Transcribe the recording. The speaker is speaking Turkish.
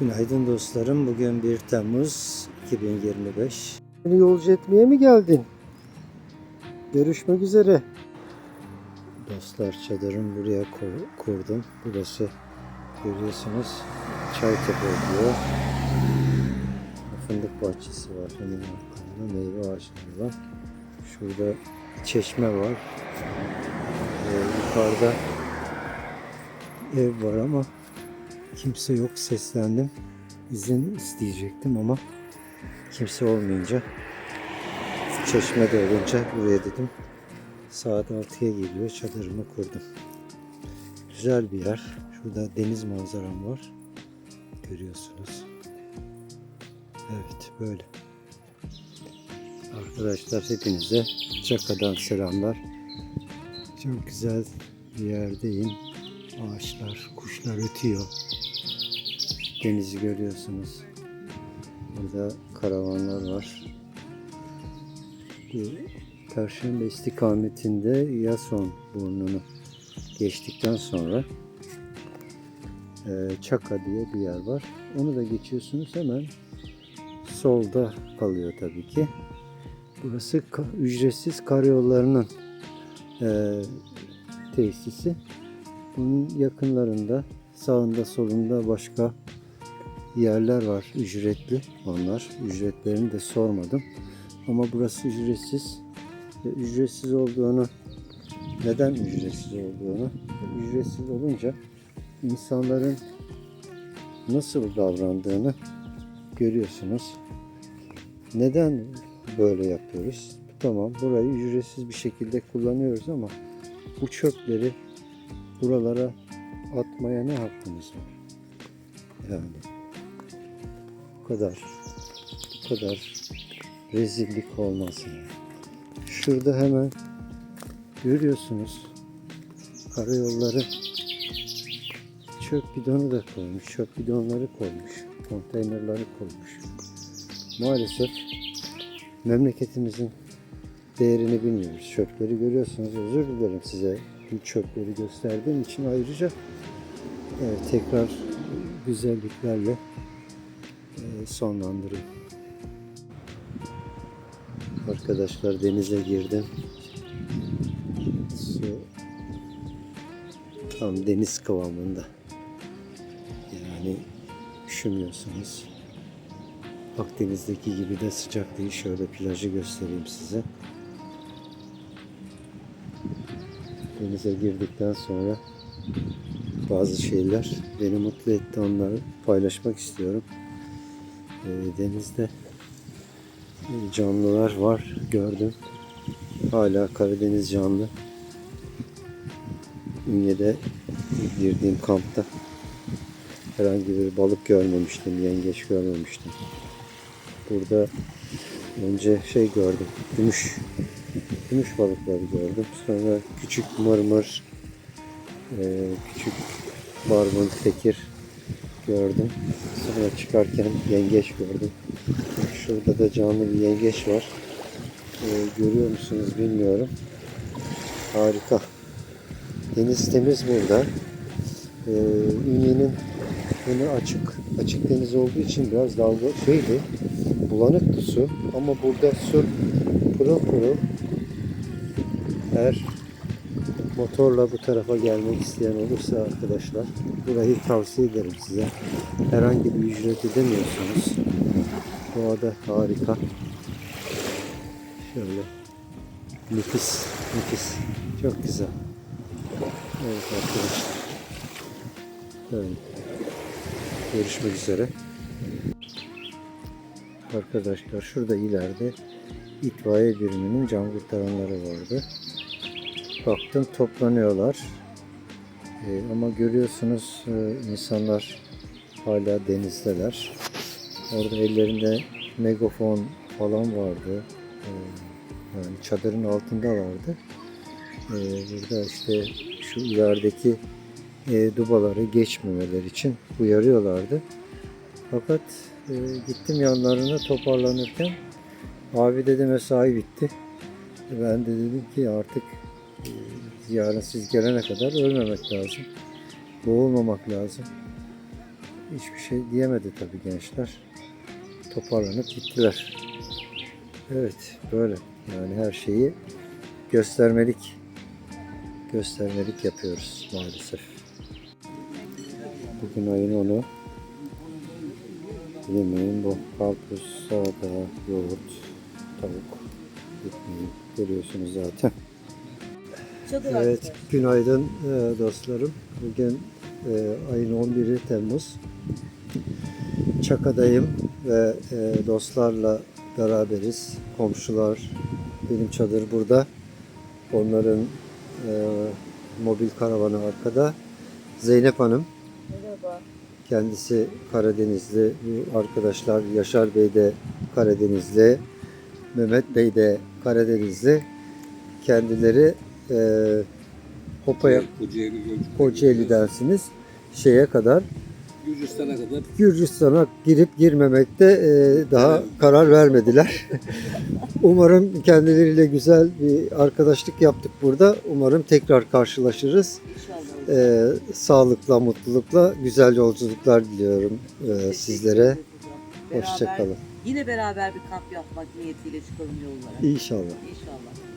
Günaydın dostlarım. Bugün 1 Temmuz 2025. Beni yolcu etmeye mi geldin? Görüşmek üzere. Dostlar çadırımı buraya kur- kurdum. Burası görüyorsunuz Çaytepe diyor. Fındık bahçesi var hemen arkamda. Meyve ağaçları var. Şurada bir çeşme var. Ee, yukarıda ev var ama kimse yok. Seslendim. İzin isteyecektim ama kimse olmayınca çeşme de olunca buraya dedim Saat 6'ya geliyor. Çadırımı kurdum. Güzel bir yer. Şurada deniz manzaram var. Görüyorsunuz. Evet böyle. Arkadaşlar hepinize Çaka'dan selamlar. Çok güzel bir yerdeyim. Ağaçlar, kuşlar ötüyor. Denizi görüyorsunuz. Burada karavanlar var. Perşembe istikametinde Yason burnunu geçtikten sonra e, Çaka diye bir yer var. Onu da geçiyorsunuz hemen solda kalıyor tabii ki. Burası ücretsiz karayollarının e, tesisi. Bunun yakınlarında sağında solunda başka yerler var ücretli onlar. Ücretlerini de sormadım. Ama burası ücretsiz ve ücretsiz olduğunu neden ücretsiz olduğunu ücretsiz olunca insanların nasıl davrandığını görüyorsunuz. Neden böyle yapıyoruz? Tamam burayı ücretsiz bir şekilde kullanıyoruz ama bu çöpleri buralara atmaya ne hakkımız var? Yani bu kadar bu kadar rezillik olmaz yani. Şurada hemen görüyorsunuz karayolları çöp bidonu da koymuş. Çöp bidonları koymuş. Konteynerleri koymuş. Maalesef memleketimizin değerini bilmiyoruz. Çöpleri görüyorsunuz. Özür dilerim size bu çöpleri gösterdiğim için ayrıca evet, tekrar güzelliklerle e, sonlandırayım. Arkadaşlar denize girdim. Su tam deniz kıvamında. Yani üşümüyorsunuz. Akdeniz'deki gibi de sıcak değil. Şöyle plajı göstereyim size. Denize girdikten sonra bazı şeyler beni mutlu etti. Onları paylaşmak istiyorum. Ee, denizde canlılar var gördüm. Hala Karadeniz canlı. Ünye'de girdiğim kampta herhangi bir balık görmemiştim, yengeç görmemiştim. Burada önce şey gördüm, gümüş, gümüş balıkları gördüm. Sonra küçük mırmır, e, küçük barbun, tekir gördüm. Sonra çıkarken yengeç gördüm. Şurada da canlı bir yengeç var. Ee, görüyor musunuz bilmiyorum. Harika. Deniz temiz burada. Ee, Ünye'nin önü açık. Açık deniz olduğu için biraz dalga şeydi. Bulanıktı su. Ama burada su pırıl pırıl. Eğer motorla bu tarafa gelmek isteyen olursa arkadaşlar burayı tavsiye ederim size. Herhangi bir ücret ödemiyorsunuz. Doğada harika. Şöyle. Nefis, nefis. Çok güzel. Evet arkadaşlar. Böyle. Görüşmek üzere. Arkadaşlar şurada ileride itfaiye biriminin can kurtaranları vardı. Baktım toplanıyorlar. Ee, ama görüyorsunuz e, insanlar hala denizdeler. Orada ellerinde megafon falan vardı. Ee, yani çadırın altındalardı. Ee, burada işte şu ilerideki e, dubaları geçmemeleri için uyarıyorlardı. Fakat e, gittim yanlarına toparlanırken abi dedi mesai bitti. Ben de dedim ki artık yarın siz gelene kadar ölmemek lazım. Boğulmamak lazım. hiçbir şey diyemedi tabii gençler. Toparlanıp gittiler. Evet böyle yani her şeyi göstermelik göstermelik yapıyoruz maalesef. Bugün ayın 10'u. Yemeğim bu. Karpuz, salata, yoğurt, tavuk. Ekmeği görüyorsunuz zaten. Çadır Evet, açtı. günaydın e, dostlarım. Bugün e, ayın 11'i Temmuz. Çaka'dayım ve e, dostlarla beraberiz. Komşular, benim çadır burada. Onların e, mobil karavanı arkada. Zeynep Hanım, Merhaba. kendisi Karadenizli. Bu arkadaşlar Yaşar Bey de Karadenizli. Mehmet Bey de Karadenizli. Kendileri e, Hopa'ya Kocaeli Gölcük. Kocaeli'densiniz. Şeye kadar Gürcistan'a kadar Gürcistan'a girip girmemekte e, daha Evet. karar vermediler. Umarım kendileriyle güzel bir arkadaşlık yaptık burada. Umarım tekrar karşılaşırız. İnşallah. E, sağlıkla, mutlulukla güzel yolculuklar diliyorum e, sizlere. Hoşçakalın. Yine beraber bir kamp yapmak niyetiyle çıkalım yollara. İnşallah. İnşallah.